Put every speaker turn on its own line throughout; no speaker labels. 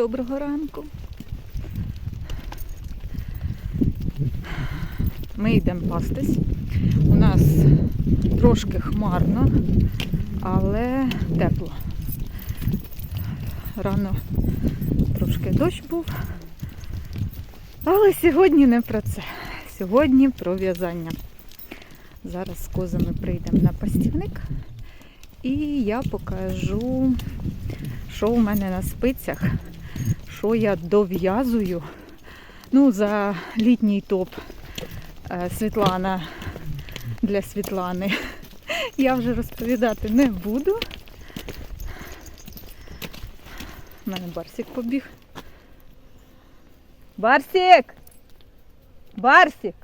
Доброго ранку. Ми йдемо пастись. У нас трошки хмарно, але тепло. Рано трошки дощ був. Але сьогодні не про це. Сьогодні про в'язання. Зараз з козами прийдемо на пастівник і я покажу, що у мене на спицях, що я дов'язую. Ну, за літній топ е, Світлана для Світлани. Я вже розповідати не буду. У мене Барсик побіг. Барсик! Барсик!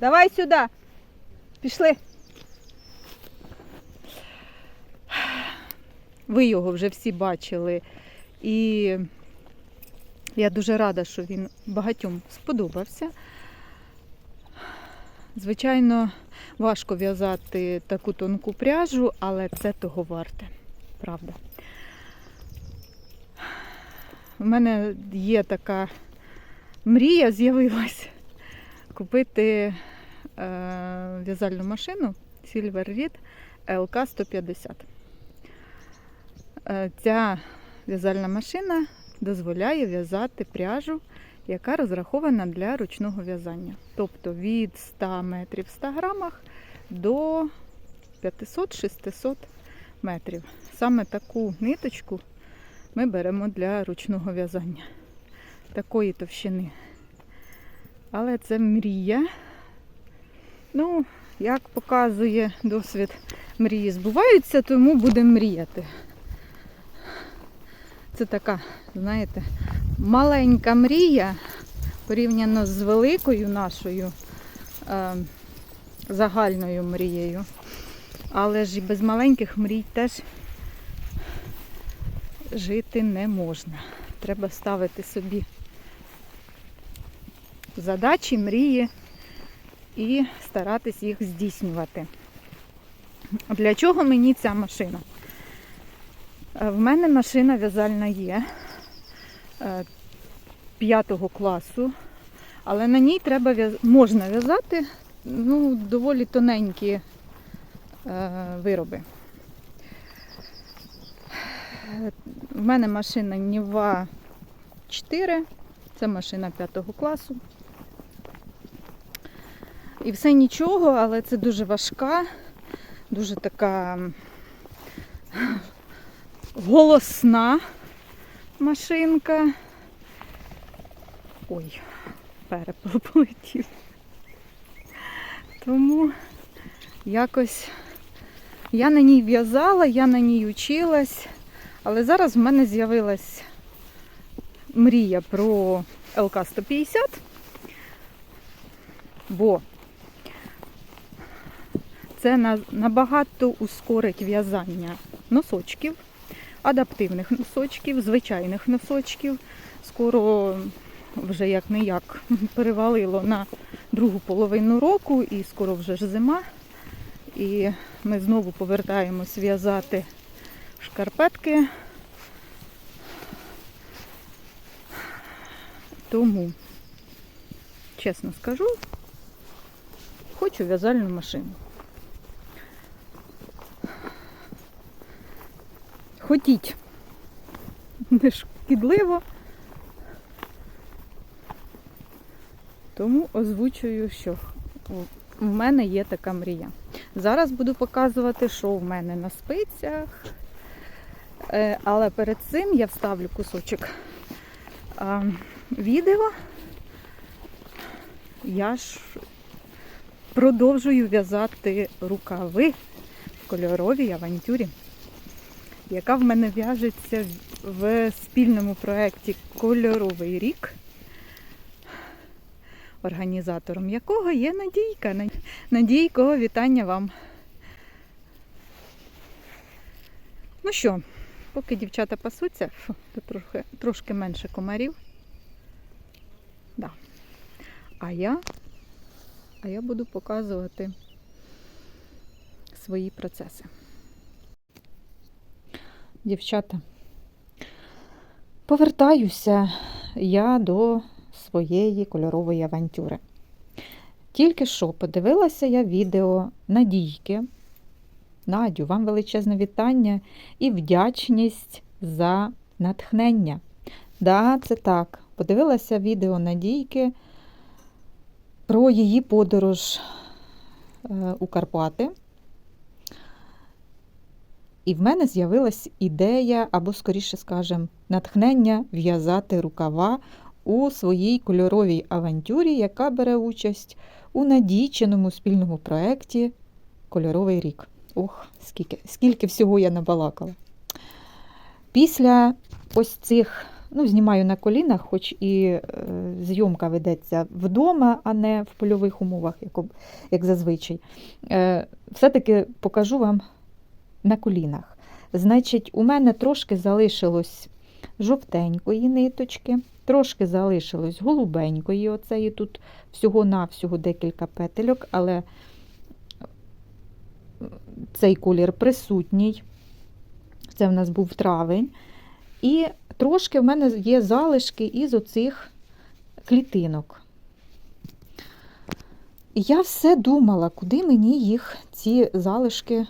Давай сюди! Пішли! Ви його вже всі бачили. І я дуже рада, що він багатьом сподобався. Звичайно, важко в'язати таку тонку пряжу, але це того варте. Правда. У мене є така мрія з'явилась купити е, в'язальну машину Silver Reed LK 150. Е, Ця в'язальна машина дозволяє в'язати пряжу, яка розрахована для ручного в'язання. Тобто від 100 метрів в 100 грамах до 500-600 метрів. Саме таку ниточку ми беремо для ручного в'язання. Такої товщини. Але це мрія. Ну, як показує досвід, мрії збуваються, тому будемо мріяти. Це така, знаєте, маленька мрія порівняно з великою нашою е, загальною мрією. Але ж і без маленьких мрій теж жити не можна. Треба ставити собі задачі, мрії і старатись їх здійснювати. Для чого мені ця машина? Е, В мене машина в'язальна є е, п'ятого класу, але на ній треба можна в'язати ну, доволі тоненькі е, вироби. Е, В мене машина Ніва 4, це машина п'ятого класу. І все нічого, але це дуже важка, дуже така голосна машинка. Ой, перепел полетів. Тому якось я на ній в'язала, я на ній училась, але зараз в мене з'явилась мрія про ЛК-150, бо це набагато ускорить в'язання носочків, адаптивних носочків, звичайних носочків. Скоро вже як не як перевалило на другу половину року і скоро вже ж зима. І ми знову повертаємось в'язати шкарпетки. Тому, чесно скажу, хочу в'язальну машину. Хотіть не шкідливо. Тому озвучую, що в мене є така мрія. Зараз буду показувати, що в мене на спицях. Е, Але перед цим я вставлю кусочок відео. Я ж продовжую в'язати рукави в кольоровій авантюрі, яка в мене в'яжеться в спільному проєкті Кольоровий рік, організатором якого є Надійка. Надійко, вітання вам. Ну що, поки дівчата пасуться, фу, тут трохи, трошки менше комарів. Да. А я, а я буду показувати свої процеси. Дівчата, Повертаюся я до своєї кольорової авантюри. Тільки що подивилася я відео Надійки. Надю, вам величезне вітання і вдячність за натхнення. Да, це так. Подивилася відео Надійки про її подорож е, у Карпати. І в мене з'явилась ідея, або, скоріше скажемо, натхнення в'язати рукава у своїй кольоровій авантюрі, яка бере участь у надійченому спільному проєкті Кольоровий рік. Ох, скільки, скільки всього я набалакала. Після ось цих, ну, знімаю на колінах, хоч і е, зйомка ведеться вдома, а не в польових умовах, як, як зазвичай. Е, все-таки покажу вам на колінах. Значить, у мене трошки залишилось жовтенької ниточки, трошки залишилось голубенької. Оцеї тут всього-навсього декілька петельок, але цей колір присутній. Це в нас був травень. І трошки в мене є залишки із оцих клітинок. І я все думала, куди мені їх, ці залишки,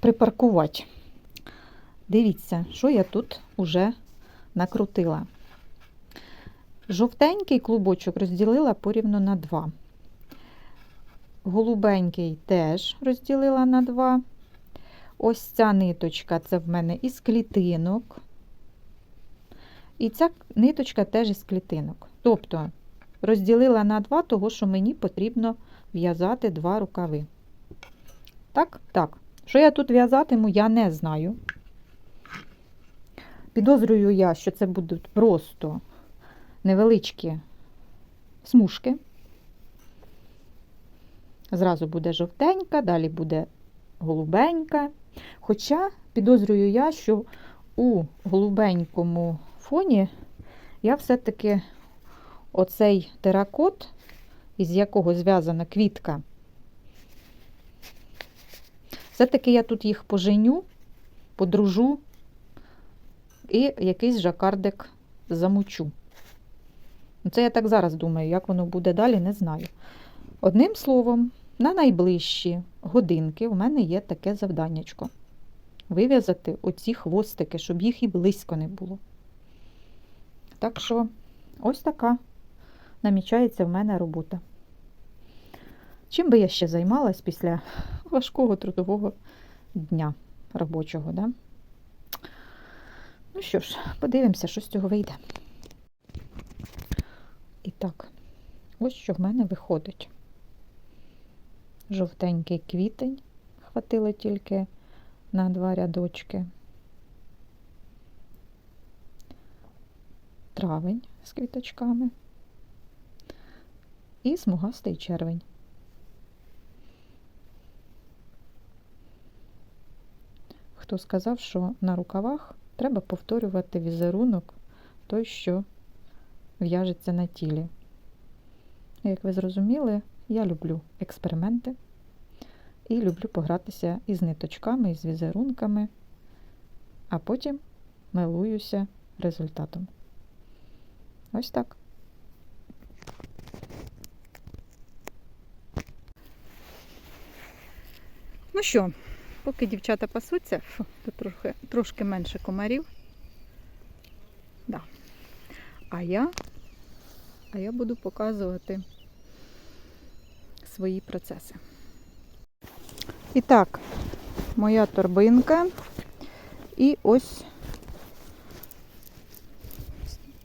припаркувати. Дивіться, що я тут уже накрутила. Жовтенький клубочок розділила порівну на два. Голубенький теж розділила на два. Ось ця ниточка це в мене із клітинок. І ця ниточка теж із клітинок. Тобто розділила на два, того що мені потрібно в'язати два рукави. Так, так. Що я тут в'язатиму, я не знаю. Підозрюю я, що це будуть просто невеличкі смужки. Зразу буде жовтенька, далі буде голубенька. Хоча підозрюю я, що у голубенькому фоні я все-таки оцей теракот, із якого зв'язана квітка, все-таки я тут їх поженю, подружу і якийсь жакардик замучу. Ну, Це я так зараз думаю, як воно буде далі, не знаю. Одним словом, на найближчі годинки у мене є таке завданнячко. Вив'язати оці хвостики, щоб їх і близько не було. Так що, ось така намічається в мене робота. Чим би я ще займалась після важкого трудового дня робочого, да? Ну що ж, подивимося, що з цього вийде. І так, ось що в мене виходить. Жовтенький квітень, хватило тільки на два рядочки. Травень з квіточками і смугастий червень. Хто сказав, що на рукавах треба повторювати візерунок той, що в'яжеться на тілі. Як ви зрозуміли, я люблю експерименти і люблю погратися із ниточками, із візерунками, а потім милуюся результатом. Ось так. Ну що, поки дівчата пасуться, фу, тут трохи, трошки менше комарів. Да. А я, а я буду показувати свої процеси. І так, моя торбинка і ось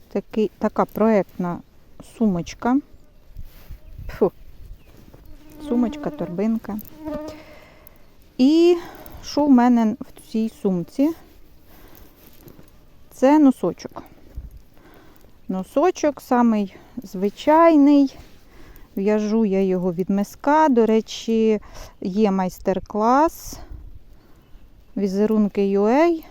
такий, така проектна сумочка. Фу. Сумочка, торбинка. І що в мене в цій сумці? Це носочок. Носочок самий звичайний. В'яжу я його від миска. До речі, є майстер-клас візерунки UA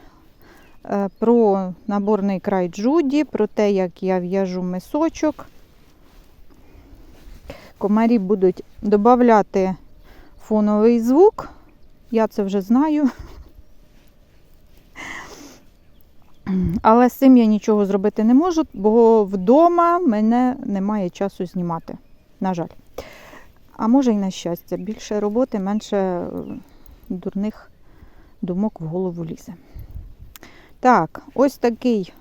е, про наборний край Джуді, про те, як я в'яжу мисочок. Комарі будуть додати фоновий звук. Я це вже знаю. Але з цим я нічого зробити не можу, бо вдома мене немає часу знімати. На жаль. А може й на щастя. Більше роботи, менше е, дурних думок в голову лізе. Так, ось такий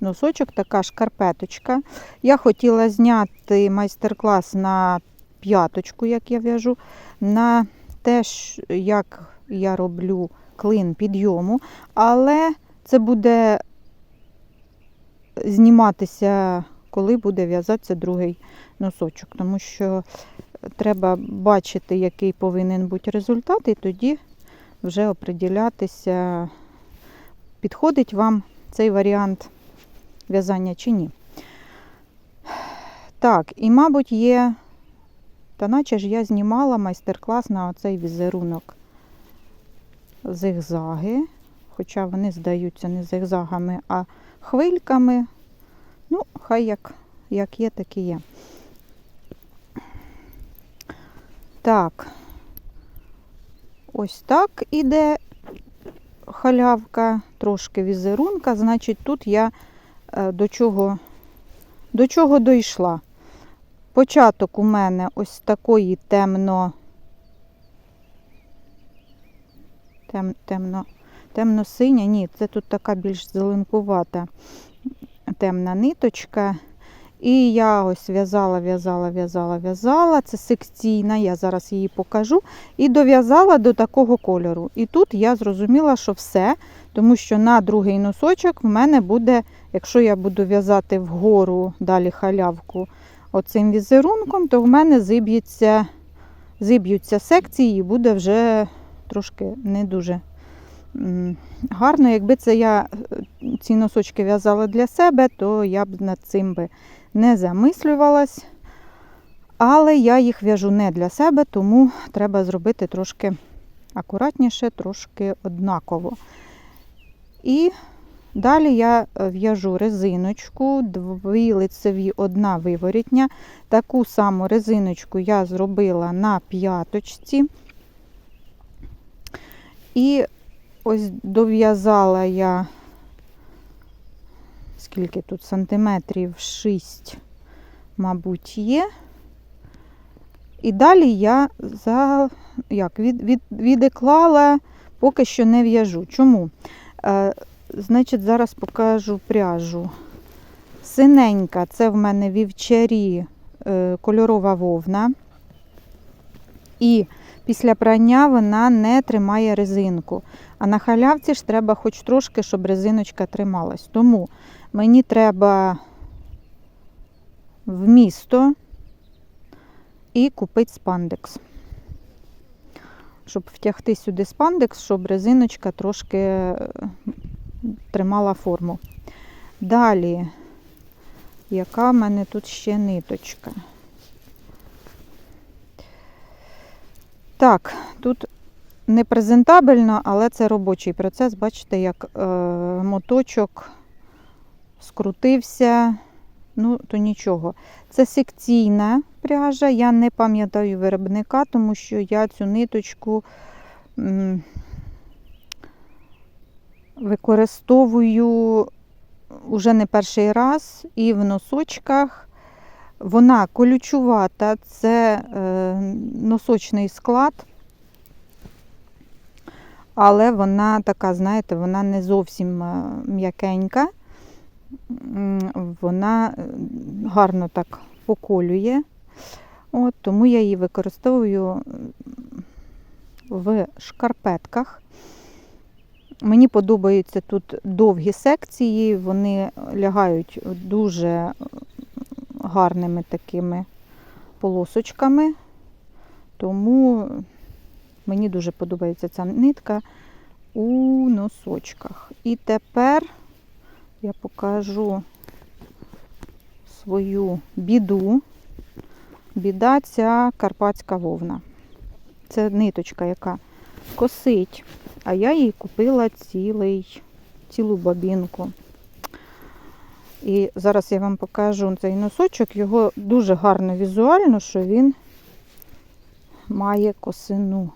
носочок, така шкарпеточка. Я хотіла зняти майстер-клас на п'яточку, як я в'яжу, на те, як я роблю клин підйому, але це буде зніматися, коли буде в'язатися другий носочок, тому що треба бачити, який повинен бути результат, і тоді вже оприділятися, підходить вам цей варіант в'язання чи ні. Так, і, мабуть, є, та наче ж я знімала майстер-клас на оцей візерунок зигзаги, хоча вони здаються не зигзагами, а хвильками. Ну, хай як, як є, так і є. Так, ось так іде халявка, трошки візерунка. Значить, тут я е, до чого, до чого дійшла. Початок у мене ось такої темно, тем, темно, темно-синя, ні, це тут така більш зеленкувата темна ниточка. І я ось в'язала, в'язала, в'язала, в'язала. Це секційна, я зараз її покажу. І дов'язала до такого кольору. І тут я зрозуміла, що все, тому що на другий носочок в мене буде, якщо я буду в'язати вгору далі халявку оцим візерунком, то в мене зиб'ються, зиб'ються секції і буде вже трошки не дуже гарно. Якби це я е, ці носочки в'язала для себе, то я б над цим би не замислювалась. Але я їх в'яжу не для себе, тому треба зробити трошки акуратніше, трошки однаково. І далі я е, в'яжу резиночку, дві лицеві, одна виворітня. Таку саму резиночку я зробила на п'яточці. І ось дов'язала я скільки тут сантиметрів 6, мабуть, є. І далі я за, як, від, від, відеклала, поки що не в'яжу. Чому? Значить, зараз покажу пряжу. Синенька це в мене вівчарі е, кольорова вовна. І після прання вона не тримає резинку. А на халявці ж треба хоч трошки, щоб резиночка трималась. Тому мені треба в місто і купити спандекс. Щоб втягти сюди спандекс, щоб резиночка трошки е, тримала форму. Далі, яка в мене тут ще ниточка? Так, тут не презентабельно, але це робочий процес. Бачите, як е, моточок скрутився. Ну, то нічого. Це секційна пряжа. Я не пам'ятаю виробника, тому що я цю ниточку використовую уже не перший раз і в носочках. Вона колючувата, це е, носочний склад, але вона така, знаєте, вона не зовсім е, м'якенька, вона е, гарно так поколює. От, тому я її використовую в шкарпетках. Мені подобаються тут довгі секції, вони лягають дуже гарними такими полосочками. Тому мені дуже подобається ця нитка у носочках. І тепер я покажу свою біду. Біда ця карпатська вовна. Це ниточка, яка косить, а я їй купила цілий, цілу бабінку. І зараз я вам покажу цей носочок. Його дуже гарно візуально, що він має косину.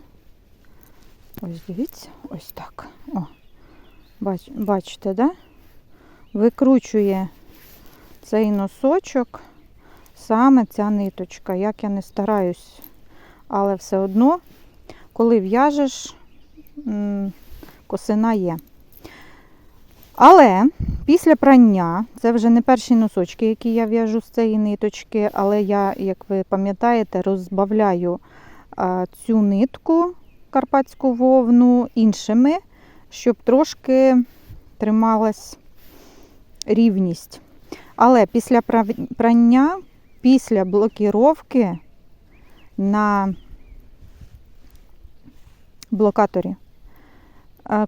Ось дивіться, ось так. О, бач, Бачите, да? викручує цей носочок саме ця ниточка. Як я не стараюсь, але все одно, коли в'яжеш, косина є. Але після прання, це вже не перші носочки, які я в'яжу з цієї ниточки, але я, як ви пам'ятаєте, розбавляю цю нитку карпатську вовну іншими, щоб трошки трималась рівність. Але після прання, після блокіровки на блокаторі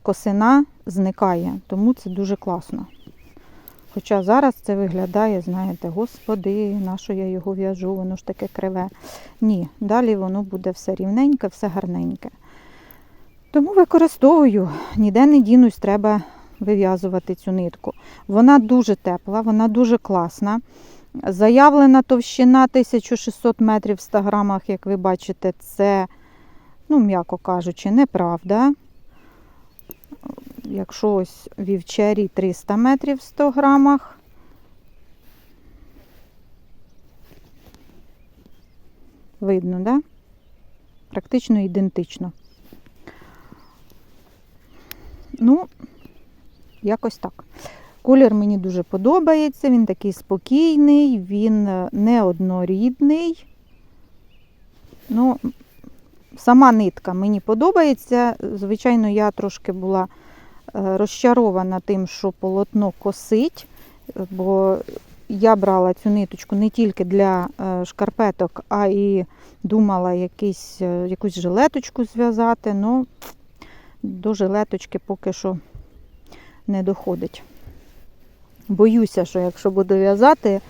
косина зникає, тому це дуже класно. Хоча зараз це виглядає, знаєте, господи, на що я його в'яжу, воно ж таке криве. Ні, далі воно буде все рівненьке, все гарненьке. Тому використовую, ніде не дінусь, треба вив'язувати цю нитку. Вона дуже тепла, вона дуже класна. Заявлена товщина 1600 метрів в 100 грамах, як ви бачите, це, ну, м'яко кажучи, неправда. Якщо ось вівчарі 300 метрів в 100 грамах. Видно, да? Практично ідентично. Ну, якось так. Колір мені дуже подобається, він такий спокійний, він е, неоднорідний. Ну, сама нитка мені подобається. Звичайно, я трошки була е, розчарована тим, що полотно косить, бо я брала цю ниточку не тільки для е, шкарпеток, а і думала якийсь, е, якусь жилеточку зв'язати. Ну, до жилеточки поки що не доходить. Боюся, що якщо буду в'язати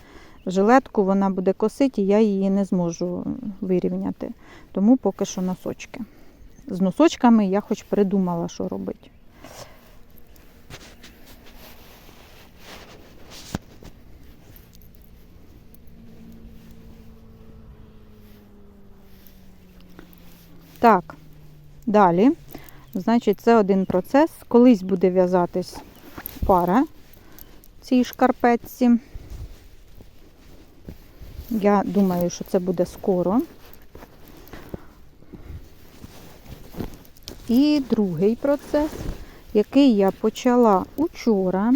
жилетку, вона буде косити, я її не зможу вирівняти. Тому поки що носочки. З носочками я хоч придумала, що робити. Так, далі. Значить, це один процес. Колись буде в'язатись пара цій шкарпетці. Я думаю, що це буде скоро. І другий процес, який я почала учора.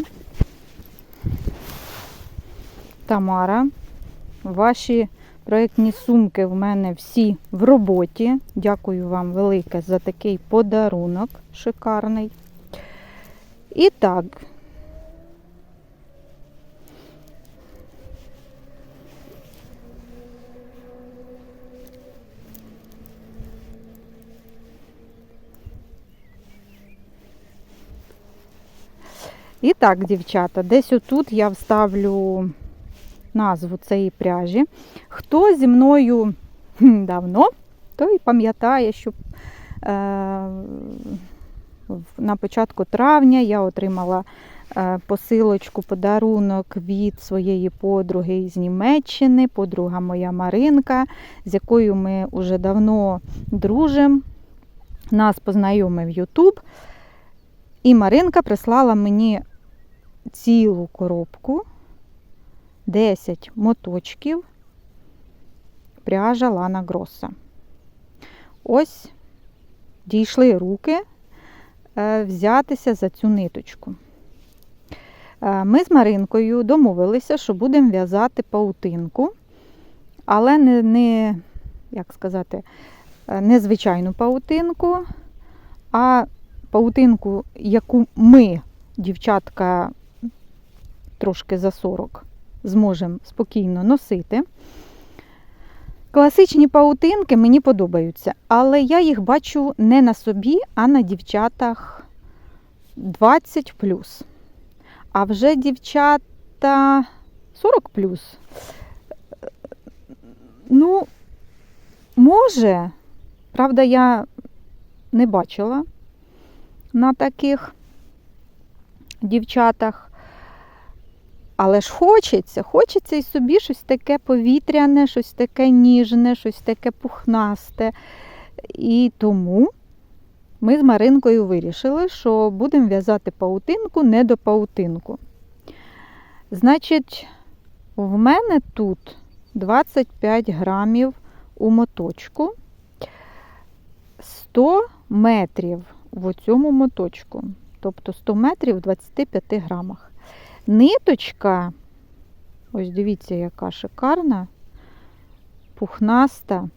Тамара, ваші проєктні сумки в мене всі в роботі. Дякую вам велике за такий подарунок шикарний. І так, І так, дівчата, десь отут я вставлю назву цієї пряжі. Хто зі мною давно, той пам'ятає, що е, на початку травня я отримала е, посилочку, подарунок від своєї подруги з Німеччини, подруга моя Маринка, з якою ми вже давно дружимо. Нас познайомив Ютуб. І Маринка прислала мені цілу коробку, 10 моточків пряжа Лана Гроса. Ось дійшли руки е, взятися за цю ниточку. Е, Ми з Маринкою домовилися, що будемо в'язати паутинку, але не, не, як сказати, е, не звичайну паутинку, а паутинку, яку ми, дівчатка, трошки за 40, зможемо спокійно носити. Класичні паутинки мені подобаються, але я їх бачу не на собі, а на дівчатах 20 А вже дівчата 40 Ну, може, правда, я не бачила на таких дівчатах. Але ж хочеться, хочеться і собі щось таке повітряне, щось таке ніжне, щось таке пухнасте. І тому ми з Маринкою вирішили, що будемо в'язати паутинку не до паутинку. Значить, в мене тут 25 грамів у моточку, 100 метрів в цьому моточку. Тобто 100 метрів в 25 грамах. Ниточка, ось дивіться, яка шикарна, пухнаста.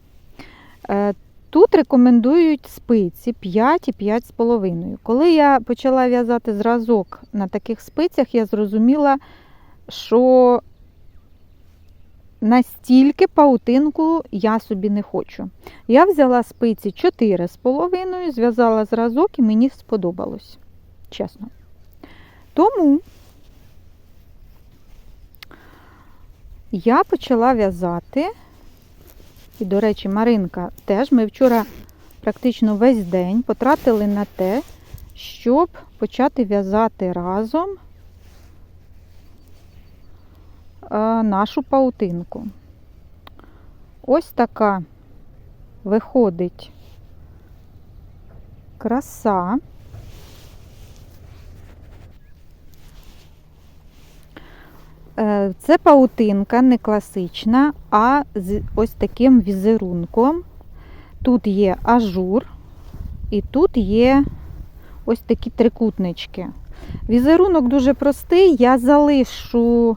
Е, Тут рекомендують спиці 5 і 5,5. Коли я почала в'язати зразок на таких спицях, я зрозуміла, що настільки паутинку я собі не хочу. Я взяла спиці 4,5, зв'язала зразок і мені сподобалось. Чесно. Тому я почала в'язати. І, до речі, Маринка теж ми вчора практично весь день потратили на те, щоб почати в'язати разом е, нашу паутинку. Ось така виходить краса. Це паутинка не класична, а з ось таким візерунком. Тут є ажур, і тут є ось такі трикутнички. Візерунок дуже простий, я залишу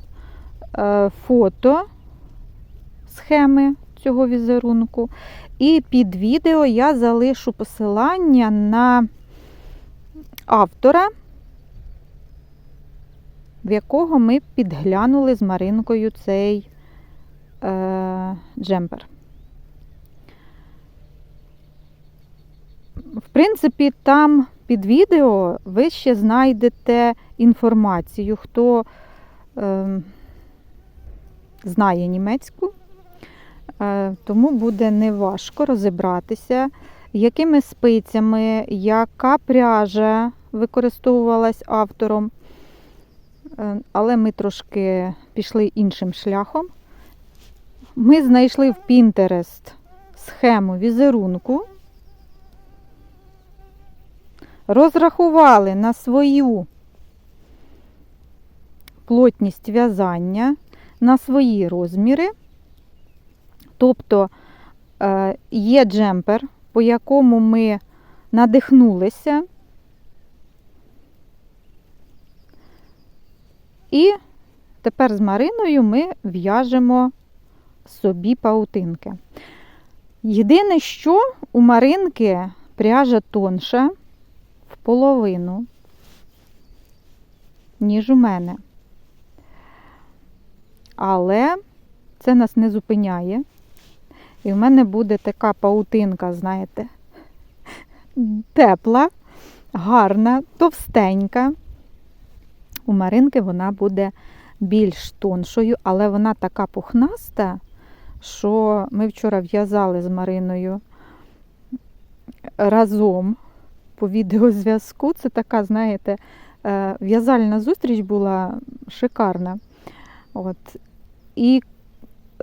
е, фото схеми цього візерунку. І під відео я залишу посилання на автора, в якого ми підглянули з Маринкою цей е, джемпер. В принципі, там під відео ви ще знайдете інформацію, хто е, знає німецьку, е, тому буде неважко розібратися, якими спицями, яка пряжа використовувалась автором. Е, Але ми трошки пішли іншим шляхом. Ми знайшли в Pinterest схему візерунку, розрахували на свою плотність в'язання, на свої розміри. Тобто е, є джемпер, по якому ми надихнулися. І тепер з Мариною ми в'яжемо собі паутинки. Єдине, що у Маринки пряжа тонша в половину, ніж у мене. Але це нас не зупиняє. І в мене буде така паутинка, знаєте, тепла, гарна, товстенька. У Маринки вона буде більш тоншою, але вона така пухнаста, що ми вчора в'язали з Мариною разом по відеозв'язку. Це така, знаєте, е, в'язальна зустріч була шикарна. От. І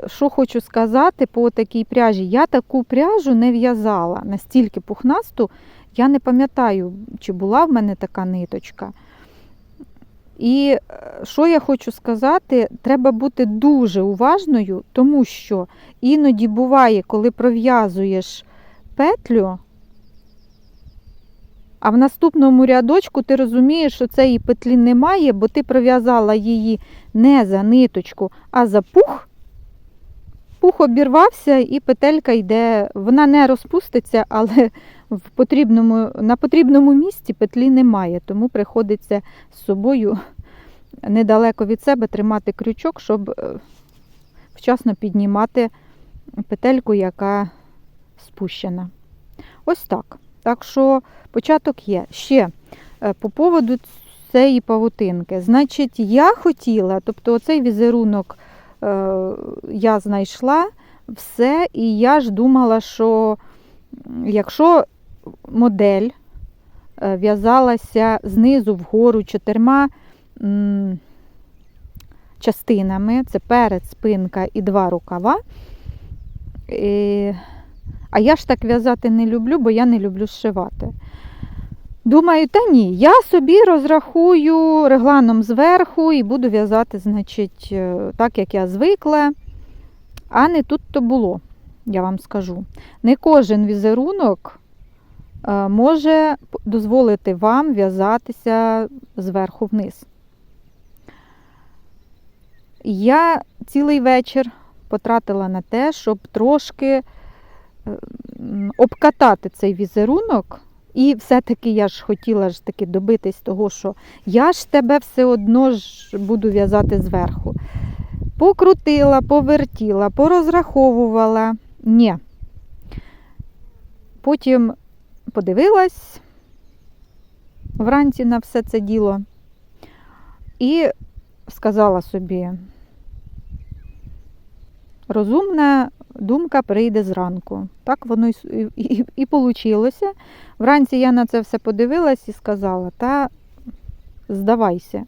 що хочу сказати по такій пряжі, я таку пряжу не в'язала настільки пухнасту, я не пам'ятаю, чи була в мене така ниточка. І е, що я хочу сказати, треба бути дуже уважною, тому що іноді буває, коли пров'язуєш петлю, а в наступному рядочку ти розумієш, що цієї петлі немає, бо ти пров'язала її не за ниточку, а за пух. Пух обірвався і петелька йде, вона не розпуститься, але в потрібному, на потрібному місці петлі немає, тому приходиться з собою недалеко від себе тримати крючок, щоб е, вчасно піднімати петельку, яка спущена. Ось так. Так що початок є. Ще е, по поводу цієї павутинки. Значить, я хотіла, тобто оцей візерунок я знайшла все, і я ж думала, що якщо модель е, в'язалася знизу вгору чотирма частинами, це перед, спинка і два рукава. І... А я ж так в'язати не люблю, бо я не люблю зшивати. Думаю, та ні, я собі розрахую регланом зверху і буду в'язати, значить, е, так, як я звикла. А не тут то було, я вам скажу. Не кожен візерунок е, може дозволити вам в'язатися зверху вниз. Я цілий вечір потратила на те, щоб трошки е, обкатати цей візерунок. І все-таки я ж хотіла ж таки добитись того, що я ж тебе все одно ж буду в'язати зверху. Покрутила, повертіла, порозраховувала. Ні. Потім подивилась вранці на все це діло і сказала собі, розумна думка прийде зранку. Так воно і, і, і получилося. Вранці я на це все подивилась і сказала, та здавайся,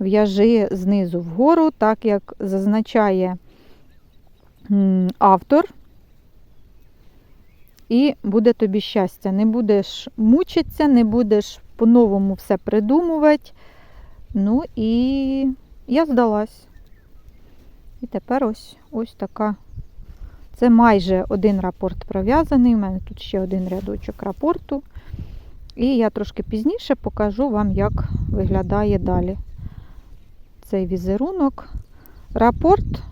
в'яжи знизу вгору, так як зазначає автор, і буде тобі щастя. Не будеш мучитися, не будеш по-новому все придумувати. Ну і я здалась. І тепер ось ось така. Це майже один рапорт пров'язаний. У мене тут ще один рядочок рапорту. І я трошки пізніше покажу вам, як виглядає далі цей візерунок. Рапорт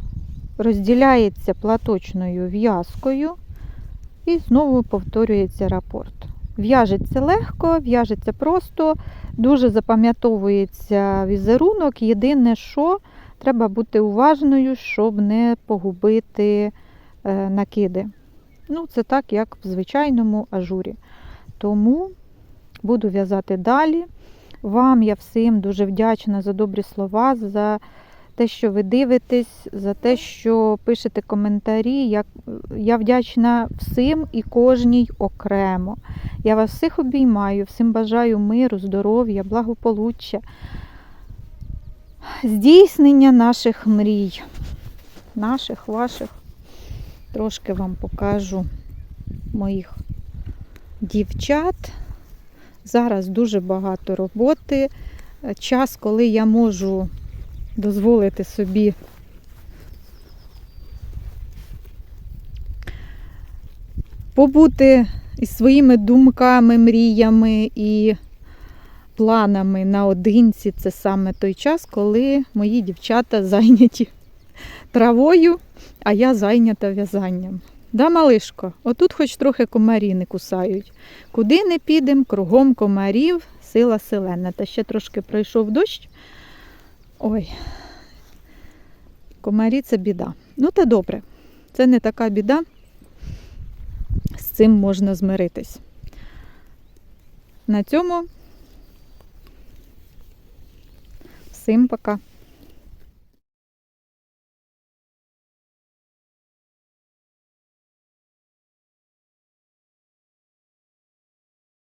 розділяється платочною в'язкою і знову повторюється рапорт. В'яжеться легко, в'яжеться просто, дуже запам'ятовується візерунок. Єдине, що треба бути уважною, щоб не погубити накиди. Ну, це так, як в звичайному ажурі. Тому буду в'язати далі. Вам я всім дуже вдячна за добрі слова, за те, що ви дивитесь, за те, що пишете коментарі. Я, я вдячна всім і кожній окремо. Я вас всіх обіймаю, всім бажаю миру, здоров'я, благополуччя, здійснення наших мрій, наших, ваших. Трошки вам покажу моїх дівчат. Зараз дуже багато роботи. Час, коли я можу дозволити собі побути із своїми думками, мріями і планами наодинці. Це саме той час, коли мої дівчата зайняті травою, а я зайнята в'язанням. Да, малишко, отут хоч трохи комарі не кусають. Куди не підемо, кругом комарів, сила селена. Та ще трошки пройшов дощ. Ой, комарі це біда. Ну, та добре. Це не така біда. З цим можна змиритись. На цьому всім пока.